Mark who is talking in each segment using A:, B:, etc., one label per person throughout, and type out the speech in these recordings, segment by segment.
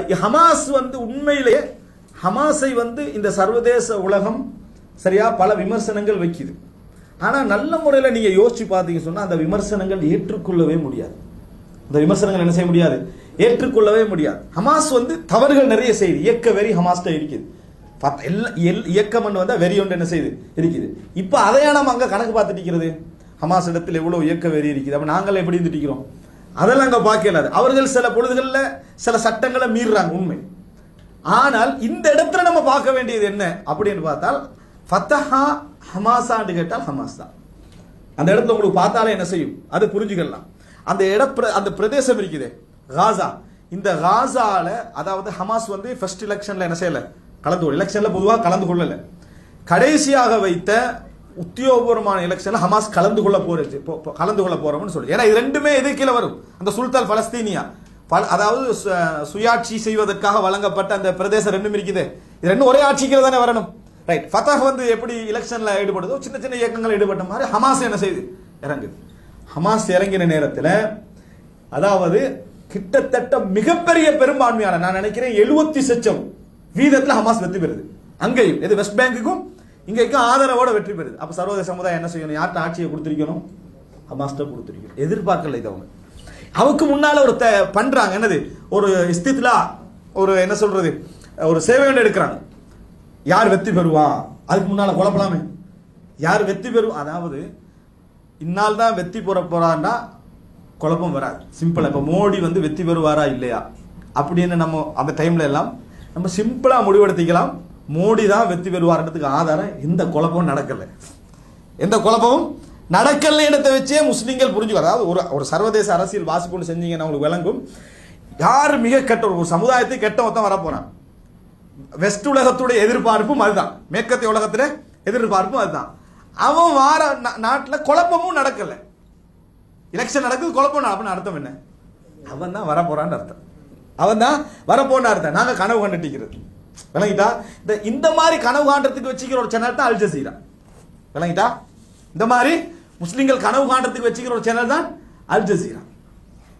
A: இப்போ ஹமாஸ் வந்து உண்மையிலேயே ஹமாஸை வந்து இந்த சர்வதேச உலகம் சரியா பல விமர்சனங்கள் வைக்குது. ஆனால் நல்ல முறையில் நீங்கள் யோசிச்சு பார்த்தீங்க சொன்னால் அந்த விமர்சனங்கள் ஏற்றுக்கொள்ளவே முடியாது. அந்த விமர்சனங்கள் என்ன செய்ய முடியாது? ஏற்றுக்கொள்ளவே முடியாது. ஹமாஸ் வந்து தவறுகள் நிறைய செய்யுது. இயக்க வெறி ஹமாஸ்ட இருக்குது. பத்- எல்- இயக்கம் வந்தால் வெறி ஒன்று என்ன செய்யுது? இருக்குது. இப்போ அதையா நம்ம அங்கே கணக்கு பார்த்துட்டு இருக்கிறது? ஹமாஸ் இடத்துல எவ்வளோ இயக்க வெறி இருக்குது. அப்போ நாங்கள் எப்படி இருந்துட்டு இருக்கிறோம்? அதெல்லாம் அங்கே பார்க்க இல்லாது. அவர்கள் சில பொழுதுகளில் சில சட்டங்களை மீறுறாங்க உண்மை. ஆனால் இந்த இடத்துல நம்ம பார்க்க வேண்டியது என்ன அப்படின்னு பார்த்தால் ஃபத்தஹா ஹமாசான்னு கேட்டால் ஹமாஸ் தான். அந்த இடத்துல உங்களுக்கு பார்த்தாலே என்ன செய்யும்? அது புரிஞ்சுக்கலாம். அந்த இட பிர- அந்த பிரதேசம் இருக்குது காசா. இந்த காசால அதாவது ஹமாஸ் வந்து ஃபர்ஸ்ட் எலெக்ஷன்ல என்ன செய்யல? கலந்து கொள்ள எலெக்ஷன்ல பொதுவாக கலந்து கொள்ளலை. கடைசியாக வைத்த உத்தியோகபூர்வமான எலெக்ஷனில் ஹமாஸ் கலந்து கொள்ள போறது கலந்து கொள்ள போறோம்னு சொல்லி. ஏன்னா இது ரெண்டுமே எது கீழே வரும். அந்த சுல்தான் பலஸ்தீனியா. பல அதாவது சு- சுயாட்சி செய்வதற்காக வழங்கப்பட்ட அந்த பிரதேசம் ரெண்டும் இருக்குது. இது ரெண்டும் ஒரே ஆட்சிக்கு தானே வரணும். ரைட் ஃபத்தாஹ் வந்து எப்படி எலெக்ஷனில் ஈடுபடுதோ சின்ன சின்ன இயக்கங்கள் ஈடுபட்ட மாதிரி ஹமாஸ் என்ன செய்யுது இறங்குது. ஹமாஸ் இறங்கின நேரத்தில் அதாவது கிட்டத்தட்ட மிகப்பெரிய பெரும்பான்மையான நான் நினைக்கிறேன் எழுபத்தி சச்சம் வீதத்தில் ஹமாஸ் வெற்றி பெறுது. அங்கேயும் இது வெஸ்ட் பேங்குக்கும் இங்கேக்கும் ஆதரவோட வெற்றி பெறுது. அப்போ சர்வதேச சமுதாயம் என்ன செய்யணும்? யார்கிட்ட ஆட்சியை கொடுத்துருக்கணும்? ஹமாஸ்ட்டை கொடுத்துருக்கணும் எதிர்பார்க்கல இது அவங்க. அவருக்கு முன்னால் ஒரு த- பண்ணுறாங்க என்னது? ஒரு இஸ்தித்லா ஒரு என்ன சொல்கிறது ஒரு சேவை ஒன்று எடுக்கிறாங்க. யார் வெற்றி பெறுவான் அதுக்கு முன்னால் குழப்பலாமே. யார் வெற்றி பெறும் அதாவது இன்னால் தான் வெற்றி பெற போகிறான்னா குழப்பம் வராது. சிம்பிளாக இப்போ மோடி வந்து வெற்றி பெறுவாரா இல்லையா? அப்படின்னு நம்ம அந்த டைம்ல எல்லாம் நம்ம சிம்பிளாக முடிவெடுத்திக்கலாம். மோடி தான் வெற்றி பெறுவார்ன்றதுக்கு ஆதாரம் எந்த குழப்பமும் நடக்கலை. எந்த குழப்பமும்? நடக்கல இடத்தை வச்சே முஸ்லீம்கள் புரிஞ்சுக்கோ அதாவது ஒரு ஒரு சர்வதேச அரசியல் வாசிப்பு செஞ்சீங்கன்னா உங்களுக்கு விளங்கும். யார் மிக கெட்ட ஒரு சமுதாயத்தை கெட்டவத்தான் வரப்போனான் வரப்போறான் வெஸ்ட் உலகத்துடைய எதிர்பார்ப்பும் அதுதான். மேற்கத்திய உலகத்துல எதிர்பார்ப்பும் அதுதான். அவன் வார நாட்டில் குழப்பமும் நடக்கலை. எலெக்ஷன் நடக்குது குழப்பம் அப்படின்னு அர்த்தம் என்ன? அவன் தான் வரப்போறான்னு அர்த்தம். அவன் தான் வரப்போன்னு அர்த்தம். நாங்கள் கனவு கண்டுட்டிக்கிறது. விளங்கிட்டா? இந்த இந்த மாதிரி கனவு காண்றதுக்கு வச்சுக்கிற ஒரு சேனல் தான் அல் ஜசீரா விளங்கிட்டா? இந்த மாதிரி முஸ்லீம்கள் கனவு காண்றதுக்கு வச்சுக்கிற ஒரு சேனல் தான் அல் ஜசீரா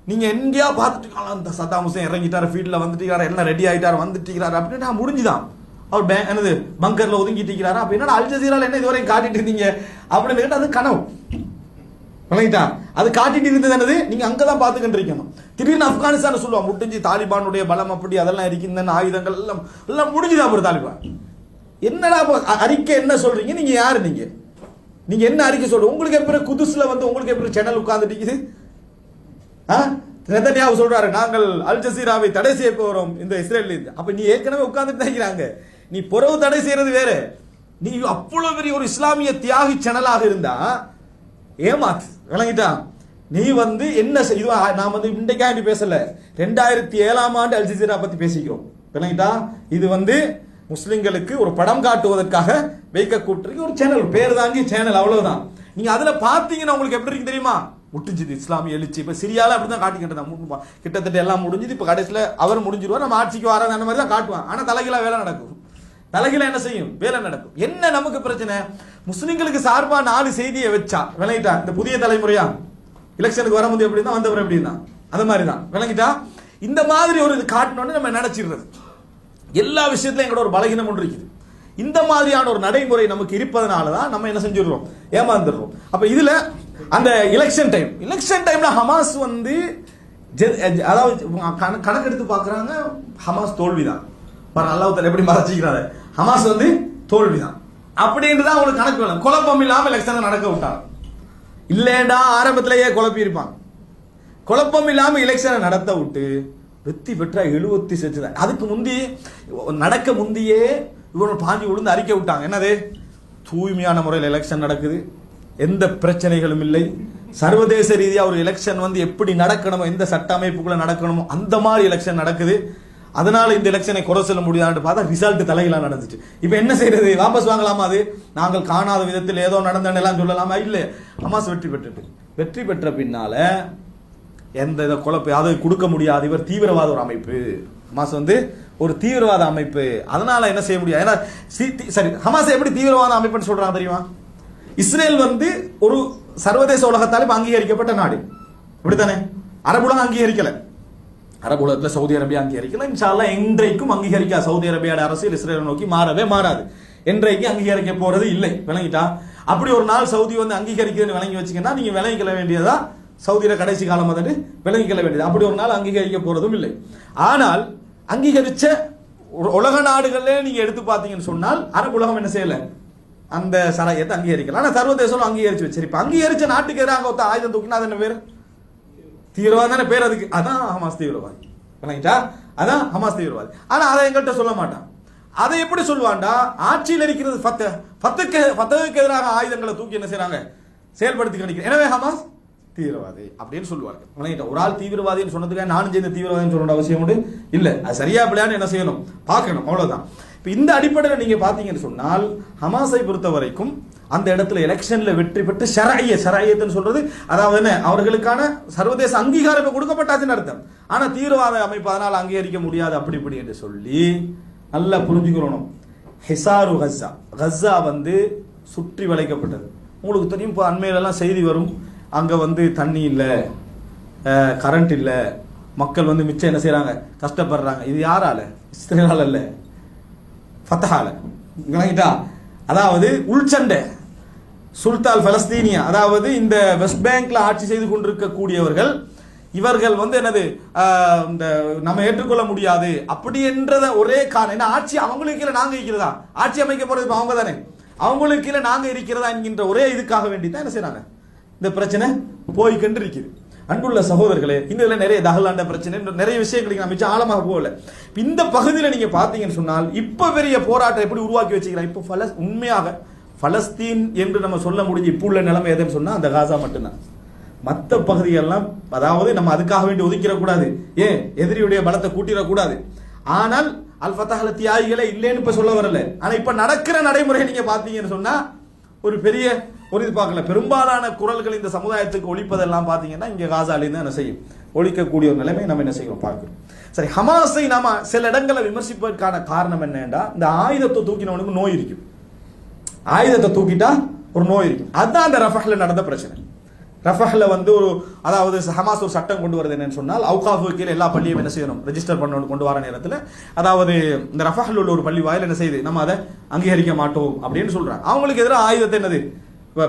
A: நீங்க எங்கேயா பார்த்துட்டு அந்த இந்த சத்தாம் ஹுசேன் இறங்கிட்டாரு ஃபீல்டில் வந்துட்டு எல்லாம் ரெடி ஆகிட்டார் வந்துட்டு அப்படின்னு நான் முடிஞ்சுதான். அவர் பே- என்னது பங்கர்ல ஒதுங்கிட்டு இருக்கிறாரு? அப்படின்னா அல் ஜசீரால என்ன இதுவரையும் காட்டிட்டு இருந்தீங்க? அப்படின்னு கேட்டு அது கனவு. விளங்கிட்டா அது காட்டிட்டு இருந்தது என்னது? நீங்க அங்கதான் பார்த்துக்கிட்டு இருக்கணும் திடீர்னு ஆப்கானிஸ்தான் சொல்லுவான் முட்டிஞ்சு தாலிபானுடைய பலம் அப்படி அதெல்லாம் இருக்கின்றன ஆயுதங்கள் எல்லாம் எல்லாம் முடிஞ்சுதா அப்புறம் தாலிபான்? என்னடா அறிக்கை என்ன சொல்றீங்க? நீங்க யாரு நீங்க? நீங்க என்ன அறிக்கை சொல்றீங்க உங்களுக்கு எப்படி குதுசில் வந்து உங்களுக்கு எப்படி சேனல் உட்காந்துட்டு இருக்குது ஆ? நெதன்யாவு சொல்றாரு நாங்கள் அல் ஜசீராவை தடை செய்ய போறோம் இந்த இஸ்ரேலில். அப்ப நீ ஏற்கனவே உட்கார்ந்துட்டு நினைக்கிறாங்க நீ புறவு தடை செய்யறது வேற. நீ அவ்வளவு பெரிய ஒரு இஸ்லாமிய தியாகி சேனலாக இருந்தா ஏமாத்து விளங்கிட்டான். நீ வந்து என்ன செய்- நான் வந்து இன்றைக்காண்டி பேசல. ரெண்டாயிரத்தி ஏழாம் ஆண்டு அல்ஜிசீரா பற்றி பேசிக்கிறோம். விளங்கிட்டா இது வந்து முஸ்லிம்களுக்கு ஒரு படம் காட்டுவதற்காக வைக்கக்கூட்டிருக்க ஒரு சேனல் பேர் தாங்கி சேனல் அவ்வளவுதான். நீங்க அதுல பாத்தீங்கன்னா உங்களுக்கு எப்படி இருக்கு தெரியுமா? முட்டுஞ்சுது இஸ்லாமிய எழுச்சி. இப்ப சிரியால அப்படிதான் காட்டிக்கிட்டு தான் கிட்டத்தட்ட எல்லாம் முடிஞ்சுது. இப்போ கடைசியில் அவர் முடிஞ்சிருவார். நம்ம ஆட்சிக்கு வராது அந்த மாதிரி தான் காட்டுவான். ஆனால் தலைகளாக வேலை நடக்கும். தலைகீழா என்ன செய்யும்? வேலை நடக்கும். என்ன நமக்கு பிரச்சனை? முஸ்லிம்களுக்கு சார்பா நாலு செய்தியை வச்சா விளங்கிட்டா இந்த புதிய தலைமுறையா? எலெக்ஷனுக்கு வரும்போது எப்படி தான் வந்தவர் எப்படி தான் அந்த மாதிரி தான் விளங்கிட்டா? இந்த மாதிரி ஒரு இது காட்டணும்னு நம்ம நினைச்சிடுறது. எல்லா விஷயத்துலையும் எங்களோட ஒரு பலகீனம் ஒன்று இருக்குது. இந்த மாதிரியான ஒரு நடைமுறை நமக்கு இருப்பதனால தான் நம்ம என்ன செஞ்சிடுறோம்? ஏமாந்துடுறோம். அப்போ இதில் அந்த எலெக்ஷன் டைம் எலெக்ஷன் டைம்ல ஹமாஸ் வந்து அதாவது கணக்கெடுத்து பார்க்குறாங்க. ஹமாஸ் தோல்விதான். பாரு அல்லாஹ் எப்படி மறைச்சிக்கிறாரு. ஹமாஸ் வந்து தோல்விதான். அப்படின்ட்டு தான் அவங்களுக்கு கணக்கு வேணும். குழப்பம் இல்லாமல் எலெக்ஷன் நடக்க விட்டாங்க. இல்லைடா ஆரம்பத்திலேயே குழப்பியிருப்பாங்க. குழப்பம் இல்லாமல் எலெக்ஷனை நடத்த விட்டு வெற்றி பெற்றா எழுபத்தி செச்சு தான் அதுக்கு முந்தி நடக்க முந்தியே இவனை பாஞ்சு விழுந்து அறிக்கை விட்டாங்க. என்னது? தூய்மையான முறையில் எலெக்ஷன் நடக்குது. எந்த பிரச்சனைகளும் இல்லை. சர்வதேச ரீதியாக ஒரு எலெக்ஷன் வந்து எப்படி நடக்கணுமோ எந்த சட்ட அமைப்புக்குள்ளே நடக்கணுமோ அந்த மாதிரி எலெக்ஷன் நடக்குது. அதனால இந்த எலெக்ஷனை குறை சொல்ல முடியாதுன்னு பார்த்தா ரிசல்ட் தலைகளாக நடந்துச்சு. இப்போ என்ன செய்யறது வாபஸ் வாங்கலாமா அது? நாங்கள் காணாத விதத்தில் ஏதோ நடந்தேன்னு எல்லாம் சொல்லலாமா? இல்லை. ஹமாஸ் வெற்றி பெற்றுட்டு. வெற்றி பெற்ற பின்னால எந்த இதை குழப்ப அதை கொடுக்க முடியாது. இவர் தீவிரவாத ஒரு அமைப்பு. ஹமாஸ் வந்து ஒரு தீவிரவாத அமைப்பு. அதனால என்ன செய்ய முடியாது? ஏன்னா சரி ஹமாஸ் எப்படி தீவிரவாத அமைப்புன்னு சொல்கிறான் தெரியுமா? இஸ்ரேல் வந்து ஒரு சர்வதேச உலகத்தாலும் அங்கீகரிக்கப்பட்ட நாடு. இப்படித்தானே? அரபுலம் அங்கீகரிக்கலை. அரபு உலகத்தில் சவுதி அரேபியா அங்கீகரிக்கல. இன்ஷால்லா என்றைக்கும் அங்கீகரிக்கா சவுதி அரேபியாவோட அரசியல் இஸ்ரேலை நோக்கி மாறவே மாறாது. என்றைக்கு அங்கீகரிக்க போறது இல்லை. விளங்கிட்டா? அப்படி ஒரு நாள் சவுதி வந்து அங்கீகரிக்குதுன்னு விளங்கி வச்சிங்கன்னா நீங்க விளங்கிக்கல வேண்டியதா? சவுதியில கடைசி காலம் வந்துட்டு விளங்கிக்கல வேண்டியது. அப்படி ஒரு நாள் அங்கீகரிக்க போறதும் இல்லை. ஆனால் அங்கீகரிச்ச உலக நாடுகளே நீங்க எடுத்து பார்த்தீங்கன்னு சொன்னால் அரபு உலகம் என்ன செய்யல? அந்த சராயத்தை அங்கீகரிக்கலாம் ஆனால் சர்வதேசம் அங்கீகரிச்சு வச்சிரு இப்ப அங்கீகரிச்ச நாட்டுக்கு எதிராக ஒருத்த ஆயுதம் தூக்கினா அது என்ன பேர்? தீவிரவாதி தானே பேர் அதுக்கு? அதான் ஹமாஸ் தீவிரவாதி. விளங்கிட்டா அதான் ஹமாஸ் தீவிரவாதி. ஆனால் அதை எங்கள்கிட்ட சொல்ல மாட்டான். அதை எப்படி சொல்லுவான்டா ஆட்சியில் இருக்கிறது ஃபத்த ஃபத்துக்கு பத்துக்கு எதிராக ஆயுதங்களை தூக்கி என்ன செய்றாங்க? செயல்படுத்தி கணிக்கிறேன் எனவே ஹமாஸ் தீவிரவாதி அப்படின்னு சொல்லுவாங்க விளங்கிட்டா ஒரு ஆள் தீவிரவாதின்னு சொன்னதுக்காக நானும் சேர்ந்து தீவிரவாதின்னு சொல்ல அவசியம் உண்டு இல்லை. அது சரியா பிள்ளையான்னு என்ன செய்யணும்? பார்க்கணும். அவ்வளோதான் இப்போ இந்த அடிப்படையில் நீங்க பார்த்தீங்கன்னு சொன்னால் ஹமாஸை பொறுத்த வரைக்கும் அந்த இடத்துல எலெக்ஷன்ல வெற்றி பெற்று ஷராய ஷராயத்துன்னு சொல்றது அதாவது என்ன? அவர்களுக்கான சர்வதேச அங்கீகாரம் கொடுக்கப்பட்டாச்சுன்னு அர்த்தம். ஆனா தீவிரவாத அமைப்பு அதனால் அங்கீகரிக்க முடியாது அப்படி இப்படி என்று சொல்லி நல்லா புரிஞ்சுக்கணும் ஹிசாரு ஹஸ்ஸா ஹஸ்ஸா வந்து சுற்றி வளைக்கப்பட்டது. உங்களுக்கு தெரியும் இப்போ அண்மையிலலாம் செய்தி வரும். அங்கே வந்து தண்ணி இல்லை கரண்ட் இல்லை. மக்கள் வந்து மிச்சம் என்ன செய்கிறாங்க கஷ்டப்படுறாங்க. இது யாரால? இஸ்ரேலால் இல்லை. ஃபத்தஹால. விளங்கிட்டா? அதாவது உள்சண்டை. சுல்தான் பலஸ்தீனியா அதாவது இந்த வெஸ்ட் பேங்க்ல ஆட்சி செய்து கொண்டிருக்கக்கூடியவர்கள் இவர்கள் வந்து என்னது இந்த நம்ம ஏற்றுக்கொள்ள முடியாது அப்படி என்றத ஒரே காரணம் என்ன ஆட்சி அவங்களுக்கு கீழே நாங்கள் இருக்கிறதா? ஆட்சி அமைக்க போறது இப்போ அவங்க தானே. அவங்களுக்கு கீழே நாங்கள் இருக்கிறதா என்கின்ற ஒரே இதுக்காக வேண்டி தான் என்ன செய்யறாங்க இந்த பிரச்சனை போய்கொண்டு இருக்குது அன்புள்ள சகோதரர்களே இந்த நிறைய தகலாண்ட பிரச்சனை நிறைய விஷயங்களுக்கு நான் மிச்சம் ஆழமாக போகல. இந்த பகுதியில் நீங்கள் பார்த்தீங்கன்னு சொன்னால் இப்போ பெரிய போராட்டம் எப்படி உருவாக்கி வச்சுக்கிறேன் இப்போ பல உண்மையாக பலஸ்தீன் என்று நம்ம சொல்ல முடிஞ்சு இப்போ உள்ள நிலைமை எதுன்னு சொன்னால் அந்த காசா மட்டும்தான். மற்ற பகுதிகள்லாம் அதாவது நம்ம அதுக்காக வேண்டி ஒதுக்கிடக்கூடாது ஏன்? எதிரியுடைய பலத்தை கூட்டிடக்கூடாது ஆனால் அல் ஃபத்தஹல தியாகிகளே இல்லைன்னு இப்ப சொல்ல வரல. ஆனா இப்ப நடக்கிற நடைமுறை நீங்க பாத்தீங்கன்னு சொன்னா ஒரு பெரிய ஒரு இது பார்க்கல. பெரும்பாலான குரல்கள் இந்த சமுதாயத்துக்கு ஒழிப்பதெல்லாம் பாத்தீங்கன்னா இங்க காசாலேருந்து என்ன செய்யும். ஒழிக்கக்கூடிய ஒரு நிலைமை நம்ம என்ன செய்யணும் பார்க்கிறோம். சரி ஹமாஸை நாம சில இடங்களை விமர்சிப்பதற்கான காரணம் என்னன்னா இந்த ஆயுதத்தை தூக்கினவனுக்கு நோய் இருக்கும் ஆயுதத்தை தூக்கிட்டா ஒரு நோய் இருக்கும் அதுதான் அந்த ரஃபஹ்ல நடந்த பிரச்சனை. ரஃபஹ்ல வந்து ஒரு அதாவது ஹமாஸ் ஒரு சட்டம் கொண்டு வருது என்னன்னு சொன்னால் அவுகாஃபு கீழே எல்லா பள்ளியும் என்ன செய்யணும்? ரெஜிஸ்டர் பண்ணணும் கொண்டு வர நேரத்தில். அதாவது இந்த ரஃபஹ்ல உள்ள ஒரு பள்ளி வாயில் என்ன செய்யுது நம்ம அதை அங்கீகரிக்க மாட்டோம் அப்படின்னு சொல்றாங்க. அவங்களுக்கு எதிராக ஆயுதத்தை என்னது?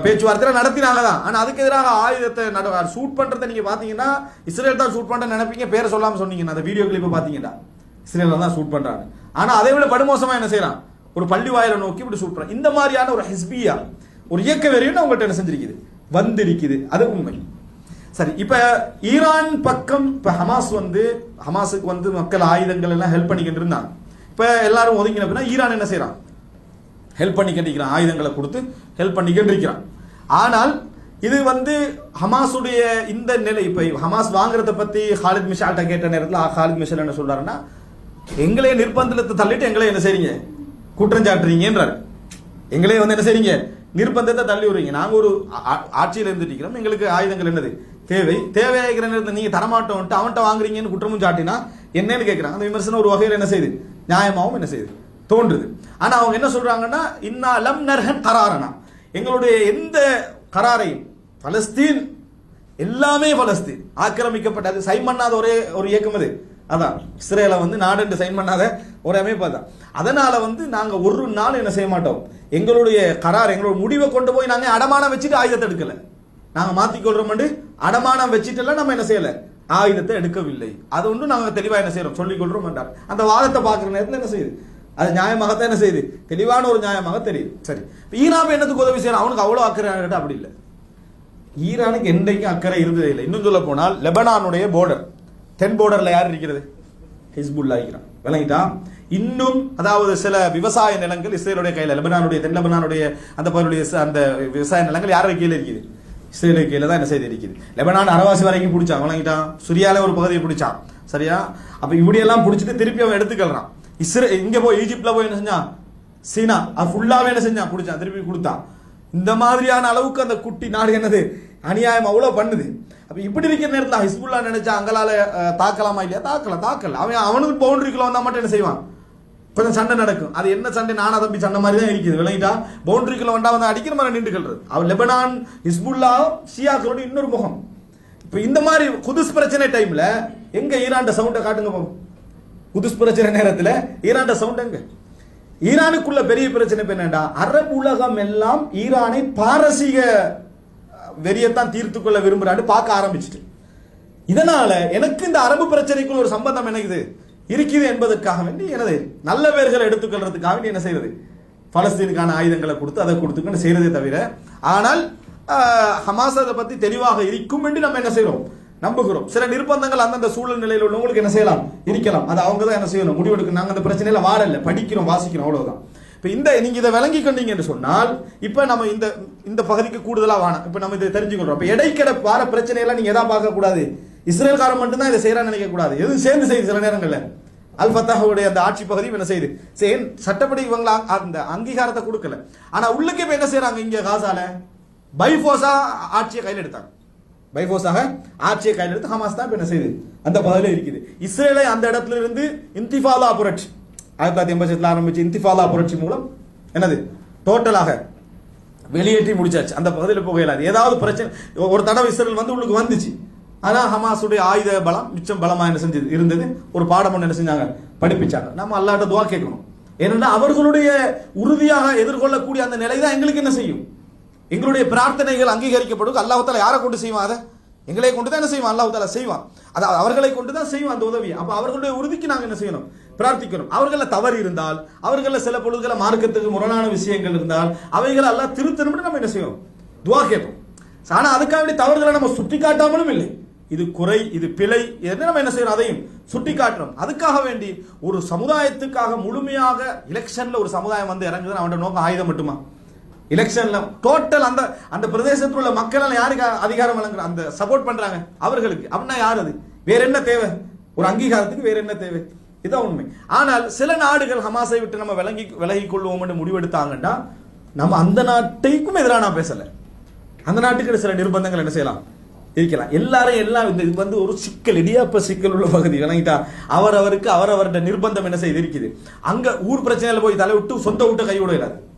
A: பேச்சுவார்த்தை நடத்தினாங்க தான். ஆனால் அதுக்கு எதிராக ஆயுதத்தை நட ஷூட் பண்ணுறதை நீங்கள் பார்த்தீங்கன்னா இஸ்ரேல் தான் ஷூட் பண்ற நினைப்பீங்க. பேரை சொல்லாமல் சொன்னீங்கன்னா அந்த வீடியோ கிளிப்பை பார்த்தீங்கன்னா இஸ்ரேலில் தான் ஷூட் பண்ணுறாங்க ஆனால் அதை விட படுமோசமாக என்ன செய்யறான் ஒரு பள்ளி வாயில நோக்கி இப்படி ஷூட் இந்த மாதிரியான ஒரு ஹிஸ்பியா ஒரு இயக்க வெறியும் அவங்கள்ட்ட என்ன செஞ்சிருக்குது? வந்திருக்குது. அது உண்மை. சரி இப்ப ஈரான் பக்கம் இப்ப ஹமாஸ் வந்து ஹமாஸுக்கு வந்து மக்கள் ஆயுதங்கள் எல்லாம் ஹெல்ப் பண்ணிக்கிட்டு இருந்தாங்க. இப்ப எல்லாரும் ஒதுங்கின அப்படின்னா ஈரான் என்ன செய்யறான்? ஹெல்ப் பண்ணிக்கிட்டு இருக்கிறான். ஆயுதங்களை கொடுத்து ஹெல்ப் பண்ணிக்கிட்டு இருக்கிறான். ஆனால் இது வந்து ஹமாஸுடைய இந்த நிலை. இப்ப ஹமாஸ் வாங்குறத பத்தி ஹாலித் மிஷால்கிட்ட கேட்ட நேரத்தில் ஹாலித் மிஷால் என்ன சொல்றாருன்னா எங்களையே நிர்பந்தத்தை தள்ளிட்டு எங்களே என்ன செய்றீங்க? குற்றம் சாட்டுறீங்கன்றார் எங்களே வந்து என்ன செய்றீங்க? நிர்பந்தத்தை தள்ளி விடுறீங்க. நாங்கள் ஒரு ஆ- இருந்துட்டு எங்களுக்கு ஆயுதங்கள் என்னது? தேவை. தேவையாகிற நேரத்தில் நீங்கள் தரமாட்டோம்ட்டு அவன்கிட்ட வாங்குறீங்கன்னு குற்றமும் சாட்டினா என்னன்னு கேட்குறாங்க அந்த விமர்சனம் ஒரு வகையில் என்ன செய்யுது? நியாயமாகவும் என்ன செய்யுது? தோன்றுது. ஆனால் அவங்க என்ன சொல்கிறாங்கன்னா இன்னா லம் நர்ஹன் கராரனா? எங்களுடைய எந்த கராரையும் பலஸ்தீன் எல்லாமே பலஸ்தீன். ஆக்கிரமிக்கப்பட்டது சைமண்ணாத ஒரே ஒரு இயக்கம் அது. அதான் இஸ்ரேலை வந்து நாடு சைன் பண்ணாத ஒரு அமைப்பு அதான். அதனால வந்து நாங்கள் ஒரு நாள் என்ன செய்ய மாட்டோம். எங்களுடைய கரார் எங்களோட முடிவை கொண்டு போய் நாங்கள் அடமானம் வச்சுட்டு ஆயுதத்தை எடுக்கல. நாங்கள் மாத்திக்கொள்றோம் அடமானம் வச்சுட்டுலாம் நம்ம என்ன செய்யலை? ஆயுதத்தை எடுக்கவில்லை. அது ஒன்றும் நாங்கள் தெளிவாக என்ன செய்கிறோம் சொல்லிக் கொள்றோம் என்றார். அந்த வாதத்தை பார்க்குற நேரத்தில் என்ன செய்யுது? அது நியாயமாகத்தான் என்ன செய்யுது? தெளிவான ஒரு நியாயமாக தெரியுது. சரி. இப்போ ஈரான் என்னத்துக்கு உதவி செய்யணும் அவனுக்கு அவ்வளோ அக்கறை கேட்டால் அப்படி இல்லை. ஈரானுக்கு என்றைக்கும் அக்கறை இருந்ததே இல்லை. இன்னும் சொல்ல போனால் லெபனானுடைய போர்டர் தென் borderல யார் இருக்கிறது? ஹிஸ்புல்லா இருக்கிறான். விளங்கிட்டான். இன்னும் அதாவது சில விவசாய நிலங்கள் இஸ்ரேலுடைய கையில் லெபனானுடைய தென் லெபனானுடைய அந்த பகுதியுடைய அந்த விவசாய நிலங்கள் யார் கீழே இருக்குது? இஸ்ரேலுக்கு கீழே தான் என்ன செய்து இருக்குது. லெபனான் அரவாசி வரைக்கும் பிடிச்சான் விளங்கிட்டான். சுரியால ஒரு பகுதியை பிடிச்சான். சரியா? அப்போ இப்படியெல்லாம் பிடிச்சிட்டு திருப்பி அவன் எடுத்துக்கலாம் இஸ்ரே இங்கே போய் ஈஜிப்டில் போய் என்ன செஞ்சான்? சீனா அது ஃபுல்லாகவே என்ன செஞ்சான்? பிடிச்சான் திருப்பி கொடுத்தான். இந்த மாதிரியான அளவுக்கு அந்த குட்டி நாடு என்னது? அநியாயம் அவ்வளோ பண்ணுது. அப்போ இப்படி இருக்கிற நேரத்தில் ஹிஸ்புல்லா நினைச்சா அங்களால தாக்கலாமா இல்லையா? தாக்கல தாக்கல. அவன் அவனுக்கு பவுண்டரிக்குள்ள வந்தால் மட்டும் என்ன செய்வான்? கொஞ்சம் சண்டை நடக்கும். அது என்ன சண்டை? நானா தம்பி சண்டை மாதிரி தான் இருக்குது. விளங்கிட்டா? பவுண்டரிக்குள்ள வந்தா வந்து அடிக்கிற மாதிரி நின்றுக்கிறது அவன் லெபனான் ஹிஸ்புல்லா ஷியாக்களோட இன்னொரு முகம். இப்போ இந்த மாதிரி குதுஸ் பிரச்சனை டைம்ல எங்க ஈரான்ட சவுண்டை காட்டுங்க குதுஸ் பிரச்சனை நேரத்தில் ஈரான்ட சவுண்ட் எங்க? ஈரானுக்குள்ள பெரிய பிரச்சனை என்னடா? அரபு உலகம் எல்லாம் ஈரானை பாரசீக வெறியத்தான் தீர்த்து கொள்ள விரும்புறான்னு பார்க்க ஆரம்பிச்சிட்டு. இதனால எனக்கு இந்த அரபு பிரச்சனைக்குள் ஒரு சம்பந்தம் எனக்குது இருக்குது என்பதற்காக வேண்டி எனது நல்ல பேர்களை எடுத்துக்கொள்றதுக்காக வேண்டி என்ன செய்வது? பலஸ்தீனுக்கான ஆயுதங்களை கொடுத்து அதை கொடுத்துக்கன்னு செய்யறதே தவிர ஆனால் ஹமாஸ் அதை பத்தி தெளிவாக இருக்கும் என்று நம்ம என்ன செய்கிறோம் நம்புகிறோம். சில நிர்பந்தங்கள் அந்தந்த சூழல் நிலையில் உள்ளவங்களுக்கு என்ன செய்யலாம்? இருக்கலாம். அது அவங்க தான் என்ன செய்யணும்? முடிவெடுக்கணும். நாங்கள் அந்த பிரச்சனையில வாழல படிக்கிறோம் வாசிக்கிறோம் அவ்வளவுதான். இப்போ இந்த நீங்கள் இதை விளங்கி கொண்டீங்க என்று சொன்னால் இப்போ நம்ம இந்த இந்த பகுதிக்கு கூடுதலாக வேணாம் இப்போ நம்ம இதை தெரிஞ்சுக்கிறோம் இப்போ இடைக்கிட வார பிரச்சனையெல்லாம் நீங்கள் எதாவது பார்க்கக்கூடாது இஸ்ரேல்காரன் மட்டும்தான் இதை செய்கிறான்னு நினைக்க கூடாது. எதுவும் சேர்ந்து செய்யுது சில நேரங்களில். அல்ஃபத்தாஹுடைய அந்த ஆட்சி பகுதி என்ன செய்யுது சரி சட்டப்படி இவங்களா அந்த அங்கீகாரத்தை கொடுக்கல. ஆனால் உள்ளுக்கு இப்போ என்ன செய்கிறாங்க இங்கே காசால? பைஃபோஸா ஆட்சியை கையில் எடுத்தாங்க. பைஃபோஸாக ஆட்சியை கையில் எடுத்து ஹமாஸ் தான் இப்போ என்ன செய்யுது அந்த பகுதியில் இருக்குது. இஸ்ரேலை அந்த இடத்துல இருந்து இன்திஃபாலா புரட்சி. ஆயிரத்தி தொள்ளாயிரத்தி எண்பத்தி ஆரம்பிச்சு இந்திஃபாலா புரட்சி மூலம் என்னது? டோட்டலாக வெளியேற்றி முடிச்சாச்சு. அந்த பகுதியில் போக இயலாது ஏதாவது பிரச்சனை ஒரு தடவை இஸ்ரேல் வந்து உங்களுக்கு வந்துச்சு. ஆனால் ஹமாஸுடைய ஆயுத பலம் மிச்சம் பலமாக என்ன செஞ்சது? இருந்தது. ஒரு பாடம் ஒன்று என்ன செஞ்சாங்க? படிப்பிச்சாங்க. நம்ம அல்லாட்ட துவா கேட்கணும். ஏனென்றால் அவர்களுடைய உறுதியாக எதிர்கொள்ளக்கூடிய அந்த நிலை தான் எங்களுக்கு என்ன செய்யும்? எங்களுடைய பிரார்த்தனைகள் அங்கீகரிக்கப்படும். அல்லாஹால யாரை கொண்டு செய்வான் அதை? எங்களை கொண்டு தான் என்ன செய்வான்? அல்லாஹால செய்வான். அதாவது அவர்களை கொண்டு தான் செய்வான் அந்த உதவி அப்போ அவர்களுடைய உறுதிக்கு நாங்கள் என்ன செய்யணும்? பிரார்த்திக்கணும். அவர்களில் தவறு இருந்தால் அவர்களில் சில பொழுதுகளை மார்க்கத்துக்கு முரணான விஷயங்கள் இருந்தால் அவைகளை எல்லாம் திருத்தணும்னு நம்ம என்ன செய்வோம் துவா கேட்போம். ஆனால் அதுக்காக வேண்டி தவறுகளை நம்ம சுட்டி காட்டாமலும் இல்லை. இது குறை இது பிழை என்ன நம்ம என்ன செய்யணும்? அதையும் சுட்டி காட்டணும் அதுக்காக வேண்டி ஒரு சமுதாயத்துக்காக முழுமையாக எலெக்ஷனில் ஒரு சமுதாயம் வந்து இறங்குதுன்னு அவன் நோக்கம் ஆயுதம் மட்டுமா? எலெக்ஷன்ல டோட்டல் அந்த அந்த பிரதேசத்தில் உள்ள மக்கள் யாருக்கு அதிகாரம் வழங்குற அந்த சப்போர்ட் பண்றாங்க? அவர்களுக்கு. அப்படின்னா யார் அது? வேற என்ன தேவை? ஒரு அங்கீகாரத்துக்கு வேற என்ன தேவை? இதான் உண்மை. ஆனால் சில நாடுகள் ஹமாஸை விட்டு நம்ம விலகி விலகி கொள்வோம் என்று முடிவெடுத்தாங்கன்னா நம்ம அந்த நாட்டைக்கும் எதிராக நான் பேசல. அந்த நாட்டுக்கு சில நிர்பந்தங்கள் என்ன செய்யலாம்? இருக்கலாம். எல்லாரும் எல்லாம் இந்த இது வந்து ஒரு சிக்கல் இடியாப்ப சிக்கல் உள்ள பகுதி விளங்கிட்டா அவர் அவருக்கு அவர் அவருடைய நிர்பந்தம் என்ன செய்து இருக்குது. அங்க ஊர் பிரச்சனையில போய் தலை விட்டு சொந்த விட்டு கை விடாது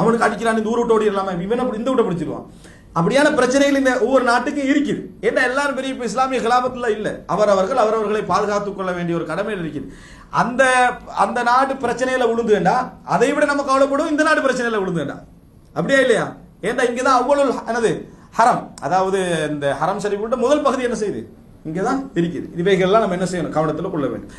A: அவனுக்கு அடிக்கிறான் இந்த ஊர் விட்டு ஓடிடலாமா. இவன் அப்படி இந்த விட்ட பிடிச்சிருவான். அப்படியான பிரச்சனைகள் இந்த ஒவ்வொரு நாட்டுக்கும் இருக்குது. ஏன்னா எல்லாரும் பெரிய இப்ப இஸ்லாமிய கிராமத்தில் இல்லை. அவர் அவரவர்கள் அவரவர்களை பாதுகாத்துக் கொள்ள வேண்டிய ஒரு கடமையில் இருக்குது. அந்த அந்த நாட்டு பிரச்சனையில விழுந்துண்டா அதை விட நம்ம கவலைப்படும் இந்த நாட்டு பிரச்சனையில விழுந்துண்டா அப்படியா இல்லையா? ஏன்டா இங்கதான் அவ்வளவு என்னது ஹரம். அதாவது இந்த ஹரம் சரி முதல் பகுதி என்ன செய்யுது? இங்கதான் இருக்குது. இவைகள்லாம் நம்ம என்ன செய்யணும்? கவனத்தில் கொள்ள வேண்டும்.